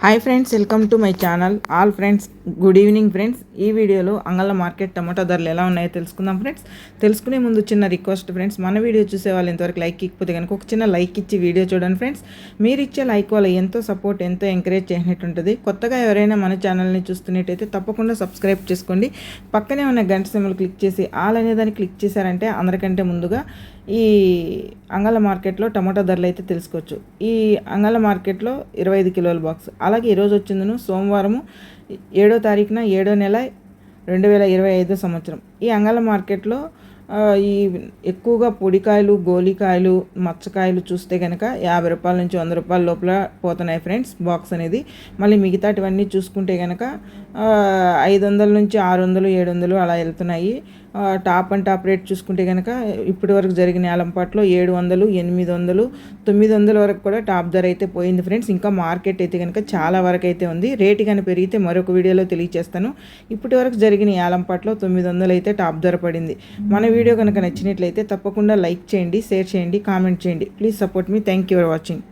Hi friends welcome to my channel all friends good evening friends. ఈ వీడియోలో అంగళ్ళ market టమాటా ధరలు ఎలా ఉన్నాయో తెలుసుకుందాం ఫ్రెండ్స్. తెలుసుకునే ముందు చిన్న రిక్వెస్ట్ ఫ్రెండ్స్. మన వీడియో చూసే వాళ్ళు ఇంతవరకు లైక్ ఇకపోతే కనుక ఒక చిన్న లైక్ ఇచ్చి వీడియో చూడండి ఫ్రెండ్స్. మీరు ఇచ్చే లైక్ వల్ల ఎంతో సపోర్ట్ ఎంతో ఎంకరేజ్ చేసినట్టు ఉంటుంది కొత్తగా ఎవరైనా మన ఛానల్ని చూస్తున్నట్టయితే తప్పకుండా సబ్స్క్రైబ్ చేసుకోండి. పక్కనే ఉన్న గంట సింబల్ క్లిక్ చేసి ఆల్ అనే దాన్ని క్లిక్ చేశారంటే అందరికంటే ముందుగా ఈ అంగళ మార్కెట్లో టమాటా ధరలు అయితే తెలుసుకోవచ్చు. ఈ అంగళ మార్కెట్లో ఇరవై ఐదు కిలోల బాక్స్. అలాగే ఈరోజు వచ్చిందను సోమవారము ఏడో తారీఖున ఏడో నెల రెండు వేల ఇరవై ఐదో సంవత్సరం. ఈ అంగళ మార్కెట్లో ఈ ఎక్కువగా పొడికాయలు గోలికాయలు మచ్చకాయలు చూస్తే కనుక యాభై రూపాయల నుంచి వంద రూపాయల లోపల పోతున్నాయి ఫ్రెండ్స్ బాక్స్ అనేది. మళ్ళీ మిగతాటివన్నీ చూసుకుంటే కనుక ఐదు వందల నుంచి ఆరు వందలు ఏడు వందలు అలా వెళ్తున్నాయి. టాప్ అండ్ టాప్ రేట్ చూసుకుంటే కనుక ఇప్పటి వరకు జరిగిన ఏలంపాట్లో ఏడు వందలు ఎనిమిది వందలు తొమ్మిది వందల వరకు కూడా టాప్ ధర అయితే పోయింది ఫ్రెండ్స్. ఇంకా మార్కెట్ అయితే కనుక చాలా వరకు అయితే ఉంది. రేటు కానీ పెరిగితే మరొక వీడియోలో తెలియజేస్తాను ఇప్పటి వరకు జరిగిన ఏలంపాట్లో తొమ్మిది వందలు అయితే టాప్ ధర పడింది. మన వీడియో కనుక నచ్చినట్లయితే తప్పకుండా లైక్ చేయండి షేర్ చేయండి కామెంట్ చేయండి. Please support me. Thank you for watching.